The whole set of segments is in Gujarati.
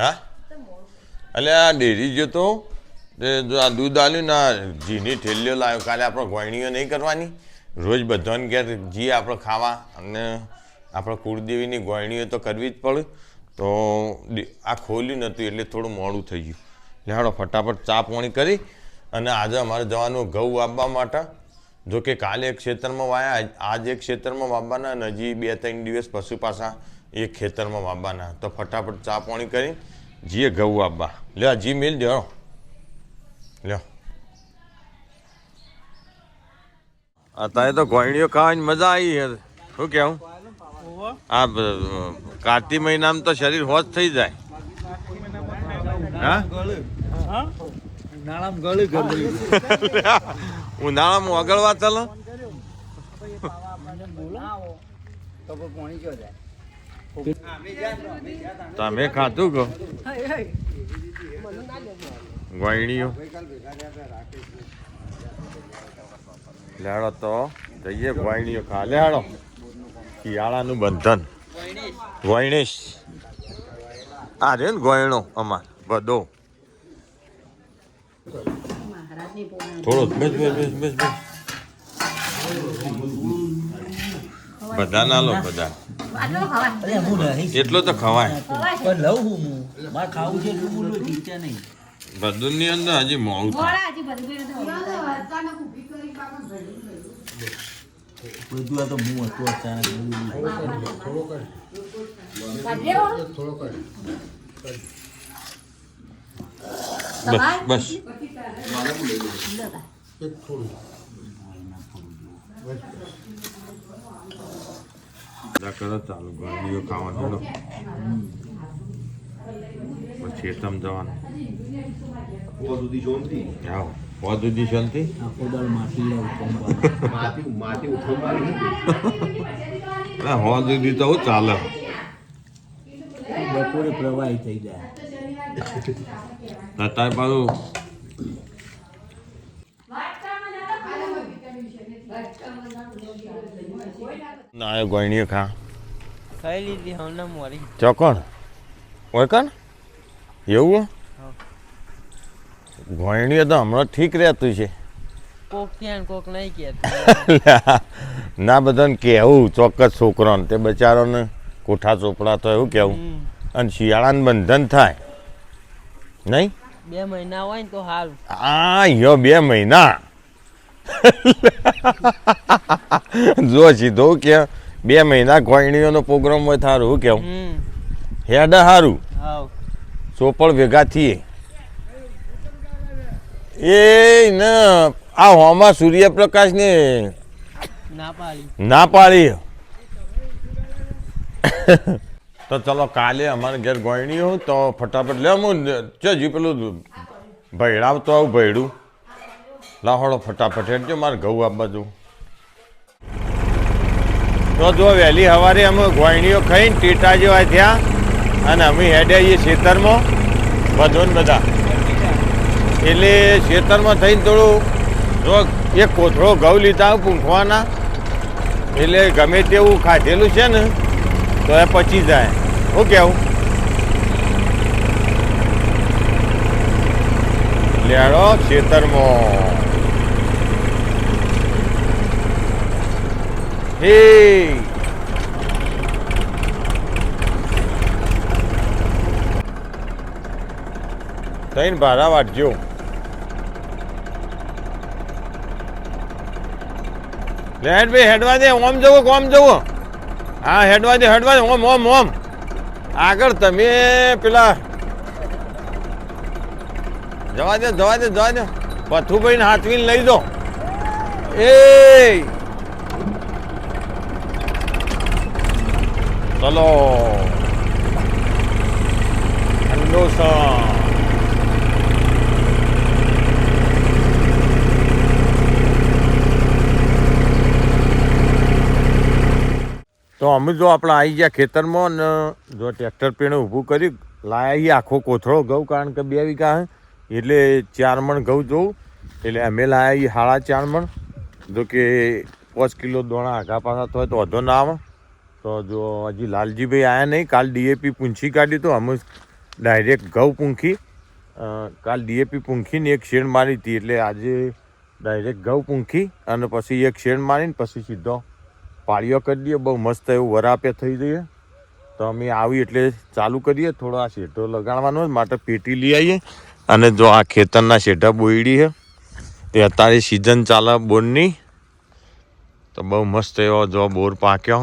હા? એટલે આ ડેરી જતો આ દૂધ આલ્યું ને આ ઘીની ઠેલીઓ લાવ્યો. કાલે આપણે ગોયણીઓ નહીં કરવાની? રોજ બધાને ઘેર ઘી આપણે ખાવા અને આપણે કુળદેવીની ગોયણીઓ તો કરવી જ પડે. તો આ ખોલ્યું નહોતું એટલે થોડું મોડું થઈ ગયું. લેહાડો ફટાફટ ચા પાણી કરી અને આજે અમારે જવાનું ઘઉં વાવવા માટે. જો કે કાલે એક ખેતરમાં વાયા, આજ એક ખેતરમાં વાવવાના અને હજી બે ત્રણ દિવસ પશુ પાછા એક ખેતરમાં વાવવાના. તો ફટાફટ ચા પાણી કરી જીએ ઘઉં આબા લ્યો જી મેલ દો લ્યો અત્યારે તો ગોયણીઓ ખાવાની મજા આવી છે શું કેવું? આ બ- કાર્તિક મહિનામાં તો શરીર હોશ થઈ જાય. હા? ઉનાળામાં ઓગળવા ચાલો. તમે ખાધું કહો ગોયણીઓ લેડો તો જઈએ ગોયણીઓ ખા લેડો. શિયાળાનું બંધન. ગોયણેશ આ રે ને ગોયણો અમાર, બધો. થોડો બેસ બેસ બેસ બેસ બેસ. બધા ના લો, બધા. એટલો તો ખવાય. પણ લઉં હું હું. મારે ખાવું છે એટલું બોલું ટીચર નહીં. બધું ની અંદર હજી થાય. બધું આ તો હું હતું અચાનક બસ કરો ચાલુ ગાડીઓ ખાવાનું પછી તમ જવાનું. આવો હોદ સુધી શાંતિ ના સુધી તો ચાલે. બપોરે પ્રવાહી થઈ જાય. અત્યારે પાછું ના ગોયણીઓ ખા. ખાઈ લીધી હમણાં મોરી ચોકણ? ઓય એવું ગોયણીઓ તો હમણાં ઠીક રહેતું છે. કોક ક્યાં કોક નહીં કહેતું ના બધાને કહેવું ચોક્કસ છોકરાને. તે બચારોને કોઠા ચોપડા તો એવું કહેવું. અને શિયાળાનું બંધન થાય. નહીં? બે મહિના હોય ને તો સારું આ યો બે મહિના. જો સીધો કે બે મહિના ગોયણીઓનો પ્રોગ્રામ હોય થારું હું કેવું? હેડ હારું. ચોપડ ભેગા થઈએ. એ ન આ હોમાં સૂર્યપ્રકાશ ને ના પાડી. તો ચલો કાલે અમારે ઘેર ગોયણી તો ફટાફટ લે હું જી પેલું ભૈડાવતો આવું ભૈડું. લાહોડો ફટાફટ હેડજો, મારે ઘઉં આ બધું તો જો વહેલી સવારે અમે ગોયણીઓ ખાઈને ટીટા જેવા થયા અને અમે હેડે આવીએ ખેતરમાં બધો ને બધા. એટલે ખેતરમાં થઈને થોડું, જો એક કોથળો ઘઉં લીધા પૂંખવાના, એટલે ગમે તેવું ખાધેલું છે ને, તો એ પચી જાય. શું કેવું? લેડો ખેતરમાં હે. તૈન ભારા વાટજો લેટ ભાઈ, હેડવા દે, ઓમ જવો કોમ જવો. હા, હેડવા દે હેડવા દે, ઓમ ઓમ ઓમ. આગળ તમે પેલા જવા દે જવા દે જવા દે. પથુભાઈને હાથવીને લઈ દો એ ચલો ઠંડો સર તો અમે જો આપણે આવી ગયા ખેતરમાં ને જો ટ્રેક્ટર પેણે ઊભું કર્યું, લાયા આખો કોથળો ઘઉં કારણ કે બે વીઘા હે, એટલે ચાર મણ ઘઉં જોઉં, એટલે અમે લાયા સાડા ચાર મણ. જો કે પાંચ કિલો દોણા આઘા પાછા થાય તો વધો ના આવે. તો જો હજી લાલજીભાઈ આવ્યા નહીં, કાલ ડીએપી પૂંછી કાઢી તો અમે ડાયરેક્ટ ઘઉં પૂંખી કાલ ડીએપી પૂંખીને એક શેડ મારી હતી એટલે આજે ડાયરેક્ટ ઘઉં પૂંખી અને પછી એક શેડ મારીને પછી સીધો પાળીઓ કરી દઈએ. બહુ મસ્ત એવું વરાપે થઈ જઈએ. તો અમે આવી એટલે ચાલુ કરીએ. થોડો આ શેઢો લગાડવાનો માટે પેટી લઈ આવીએ. અને જો આ ખેતરના શેઢા બોયડી છે, તે અત્યારે સિઝન ચાલે બોરની. તો બહુ મસ્ત એવો જો બોર પાક્યો.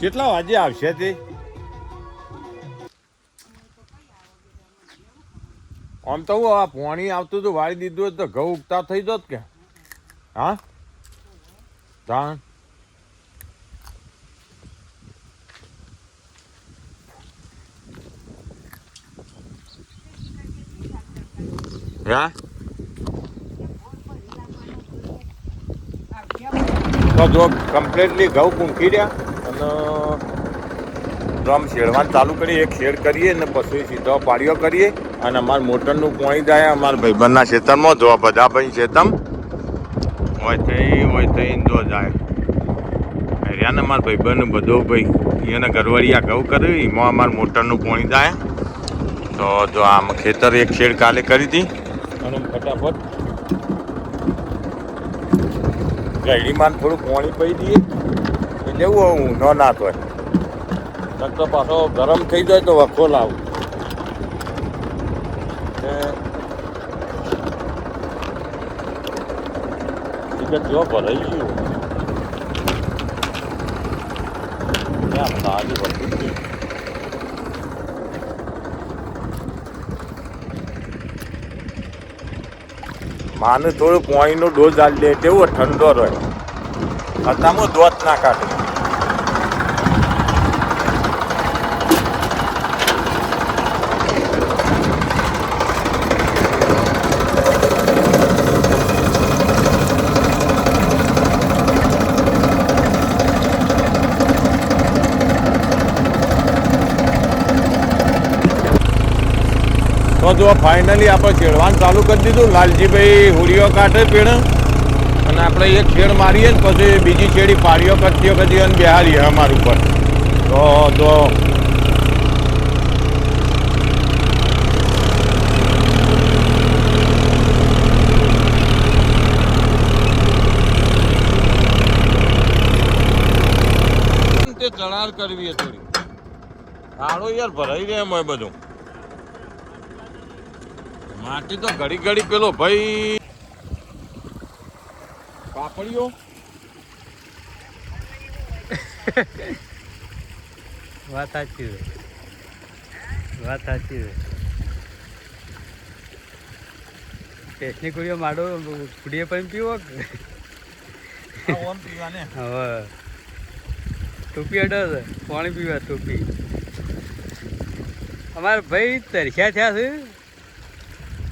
કેટલા વાગે આવશે તે? આમ તો આ પોણી આવતું તો, વાળી દીધું હોત તો ઘઉં ઉગતા થઈ જોત કે. હા? ધાણ હા? તો જો કમ્પ્લીટલી ઘઉં કૂંકી રહ્યા અને ડ્રમ શેડવાનું ચાલુ કરીએ, એક શેડ કરીએ ને પછી સીધો પાડીઓ કરીએ. અને અમારા મોટરનું પોણી જાય અમારા ભાઈબંધના ખેતરમાં, જો બધા ભાઈ ખેતમ, હોય થઈ હોય થઈ જો જાય. હરિયાને અમારા ભાઈબંધ બધો ભાઈ, એને ગરવડિયા ઘઉં કર્યું એમાં અમારા મોટરનું પોણી જાય. તો જો આમ ખેતર એક શેડ કાલે કરી હતી. અને ફટાફટ ગાડીમાં થોડું પાણી પડી દઈએ. એટલે એવું ઊંધો ના થાય. નક તો પાછો ગરમ થઈ જાય તો વખો લાવું. જો ભરાઈ ગયું. માને થોડું પાણીનો ડોઝ આલી દે તેવો ઠંડો રહે અત્યારમાં દોત ના કાઢે. તો જો ફાઇનલી આપણે ખેડવાનું ચાલુ કરી દીધું, લાલજીભાઈ હુડીઓ કાઢે પીણ. અને આપણે એક છેડ મારીએ ને પછી બીજી છેડી પાડીઓ કરતી વખતે અને બિહારીએ અમારા ઉપર. તો જો ચણાર કરવી થોડી આડો યાર ભરાઈ રહ્યા બધું. માટી તો ઘડી ઘડી પેલો ભાઈ. પાપડીઓ? વાત સાચી વાત સાચી ટેસ્ટની કુડીઓ માડો કુડીએ પણ પીવો? હવે. ટોપી અડર છે? પાણી પીવા ટોપી? અમારા ભાઈ તરસ્યા થયા છે.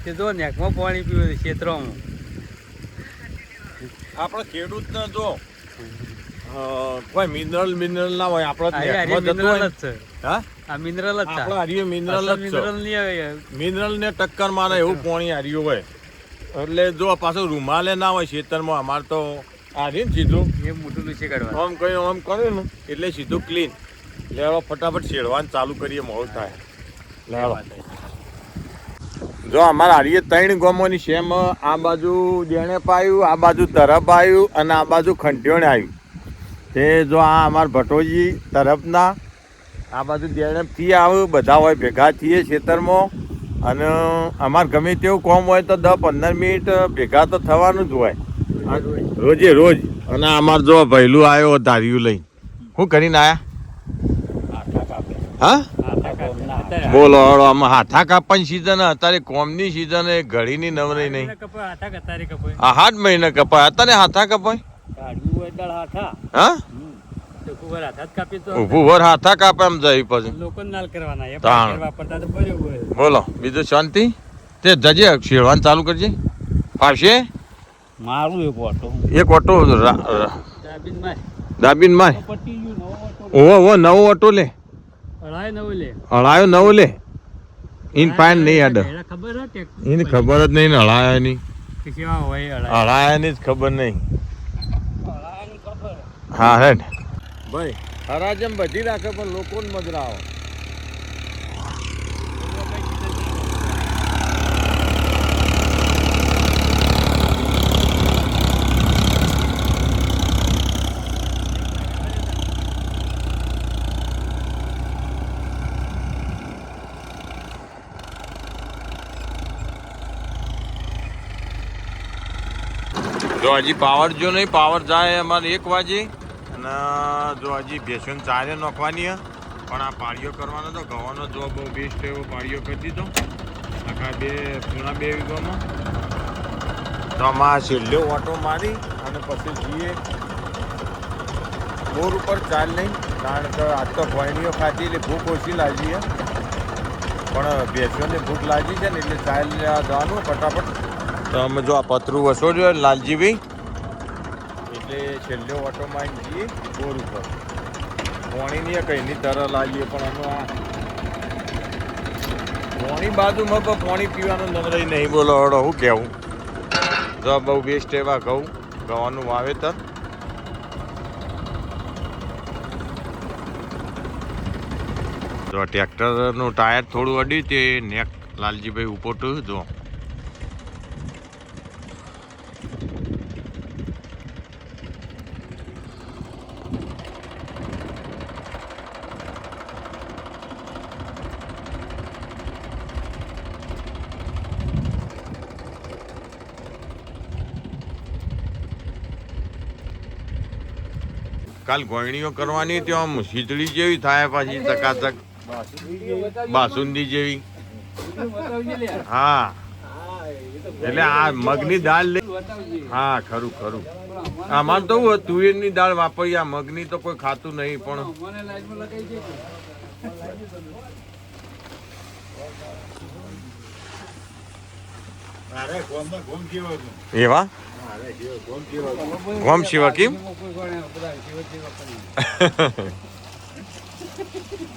કે જો નેકમાં પાણી પીવું ક્ષેત્રોમાં આપણે ખેડૂત ને જો કોઈ મિનરલ મિનરલ ના હોય આપણે જ છે. હા? આ મિનરલ જ આપણે હારીએ મિનરલ જ મિનરલ નહીં આવે. મિનરલ ને ટક્કર મારે એવું પાણી હાર્યું હોય. એટલે જો પાછું રૂમાલે ના હોય ખેતરમાં અમારે તો હારી ને સીધું. એ મોટું નીચે કાઢવા આમ કહ્યું આમ કર્યું ને એટલે સીધું ક્લીન લેવા ફટાફટ શેડવાનું ચાલુ કરીએ મોડું થાય. લેવા જો અમારા હારીએ ત્રણ ગોમોની સેમ આ બાજુ દેણે પાયું આ બાજુ તરફ આવ્યું અને આ બાજુ ખંઠિયોણે આવ્યું તે જો આ અમારા ભટોજી તરફના આ બાજુ દેણેથી આવે બધા હોય ભેગા થઈએ ખેતરમાં. અને અમારે ગમે તેવું કોમ હોય તો દસ પંદર મિનિટ ભેગા તો થવાનું જ હોય. રોજે રોજ. અને અમાર જો ભૈલું આવ્યો ધાર્યું લઈ શું કરીને આવ્યા હા. બોલો હળો આમાં હાથા કાપવાની સીઝન અત્યારે કોમની સીઝન એ ઘડીની નવરી નહીં. આ આઠ મહિના કપાય. અત્યારે હાથા કપાય? હાથા. હા? હાથા કાપી વર હાથા એમ જાય પછી. બોલો બીજું શાંતિ? તે જજે શેરવાન ચાલુ કરજે. ફાવશે? મારું એક ઓટો. એક ઓટો દાબીનમાં દાબીનમાં પટી ગયું નવો ઓટો ઓવો ઓવો નવો ઓટો લે. હળાયો નવો લે ઇન પાન નહીં આડ. એને ખબર ખબર જ નહીં ને હળાયાની કે કેવા ની જ ખબર નહીં. હા હે ભાઈ હરાજમ બધી રાખે પણ લોકોને મજરા જો હજી પાવર જો નહીં, પાવર જાય અમારે એક વાગે. અને જો હજી ભેસણ ચારે નોખવાની. પણ આ પાળીઓ કરવાનો તો ગવાનો જો બહુ બેસ્ટ એવો પાળીઓ કરી દીધો. આખા બે, પૂણા બે વીઘામાં. તો આમાં છેલ્લો ઓટો મારી અને પછી જઈએ. બોર ઉપર ચાલ નહીં, કારણ કે આજ તો ભોયણીઓ ખાધી એટલે ભૂખ ઓછી લાગી છે પણ ભેંસોને ભૂખ લાગી છે ને એટલે ચાલ જવાનું ફટાફટ. તો અમે જો આ પતરું વસોડ્યો ને લાલજીભાઈ. એટલે છેલ્લો ઓટો માં જઈએ બોર ઉપર. પોણીની કઈની તર લાવીએ પણ અમે આ પોણી બાજુમાં પણ પોણી પીવાનું નમરાઈ નહીં. બોલો હડો હું કેવું જો બહુ બેસ્ટ એવા ઘઉં ઘઉંનું વાવેતર. જો ટ્રેક્ટરનું ટાયર થોડું અડ્યું તે નેક લાલજીભાઈ ઉપોટું જો કાલ ગોયણીઓ કરવાની ત્યાં શીતળી જેવી થાય પાછી ચકાચક. બાસુંદી જેવી. હા. એટલે આ મગની દાળ લે હા ખરું ખરું. આમાં તો હું તુવેરની દાળ વાપરી આ મગની તો કોઈ ખાતું નહીં પણ એવા? ગોમ શિવા કેમ?